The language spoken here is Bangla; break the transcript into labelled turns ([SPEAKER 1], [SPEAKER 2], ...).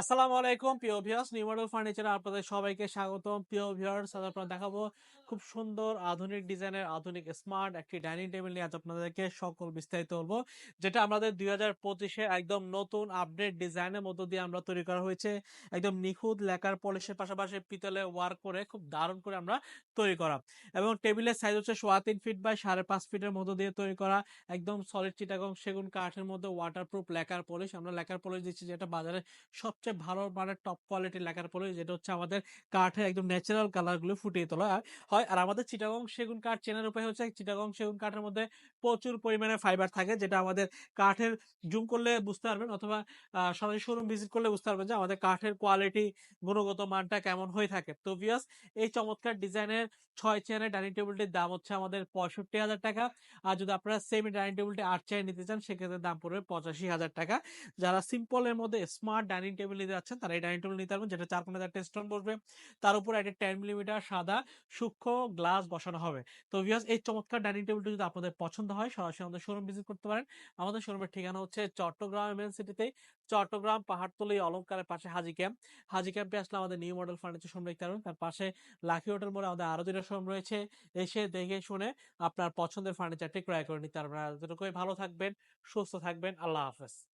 [SPEAKER 1] আসসালামু আলাইকুম, প্রিয় ভিউয়ার্স নিউ মডেল ফার্নিচারে আপনাদের সবাইকে স্বাগতম। প্রিয় ভিউয়ার্স আজ আপনারা দেখাবো খুব সুন্দর, আধুনিক ডিজাইনের, আধুনিক স্মার্ট একটি ডাইনিং টেবিল নিয়ে আজ আপনাদেরকে সকল বিস্তারিত বলব, যেটা আমাদের দুই হাজার পঁচিশে একদম নতুন আপডেট ডিজাইনের মধ্য দিয়ে আমরা তৈরি করা হয়েছে। একদম নিখুঁত, লেকার, পলিশের পাশাপাশি পিতলে ওয়ার্ক করে খুব দারুণ করে আমরা তৈরি করা। এবং টেবিলের সাইজ হচ্ছে সোয়া তিন ফিট বাই সাড়ে পাঁচ ফিটের মধ্য দিয়ে তৈরি করা। একদম সলিড চিটাগং সেগুন কাঠের মধ্যে ওয়াটারপ্রুফ লেকার পলিশ আমরা লেকার পলিশ দিচ্ছি যেটা বাজারে সবচেয়ে ভালো মানের টপ কোয়ালিটির লেখার পরে যেটা হচ্ছে আমাদের কাঠের একদম ন্যাচারাল কালারগুলো ফুটিয়ে তোলা হয়। আর আমাদের চিটাগং সেগুন কাঠ চেনার উপায় হচ্ছে চিটাগং সেগুন কাঠের মধ্যে প্রচুর পরিমাণে ফাইবার থাকে, যেটা আমাদের কাঠের জুম করলে বুঝতে পারবেন অথবা সরাসরি শোরুম ভিজিট করলে বুঝতে পারবেন যে আমাদের কাঠের কোয়ালিটি গুণগত মানটা কেমন হয়ে থাকে। তো ভিয়াস এই চমৎকার ডিজাইনের ছয় চেয়ারের ডাইনিং টেবিলটির দাম হচ্ছে আমাদের পঁয়ষট্টি হাজার টাকা। আর যদি আপনারা সেমি ডাইনিং টেবিলটি আট চেয়ার নিতে চান, সেক্ষেত্রে দাম পড়বে পঁচাশি হাজার টাকা। যারা সিম্পলের মধ্যে স্মার্ট ডাইনিং টেবিল নিতে যাচ্ছেন, তারা এই ডাইনিং টেবিল নিতে পারবেন, যেটা চার কোণে চারটে স্টোন বসবে। তার উপর একটা টেন মিলিমিটার সাদা সূক্ষ্ম গ্লাস বসানো হবে। তো ভিউয়ার্স এই চমৎকার ডাইনিং টেবিলটি যদি আপনাদের পছন্দ হয়, সরাসরি আমাদের শোরুম ভিজিট করতে পারেন। আমাদের শোরুমের ঠিকানা হচ্ছে চট্টগ্রাম এমএন সিটিতে চট্টগ্রাম পাহাড়তলি অলঙ্কারের পাশে হাজি ক্যাম্প হাজি ক্যাম্পে আসলে আমাদের নিউ মডেল ফার্নিচার শোরুম দেখতে পারবেন। তার পাশে লাকি হোটেল মোড়ে আমাদের আরও দুটো শোরুম রয়েছে। এসে দেখে শুনে আপনার পছন্দের ফার্নিচারটি ক্রয় করে নিতে পারবেন। এতটুকুই, ভালো থাকবেন, সুস্থ থাকবেন, আল্লাহ হাফেজ।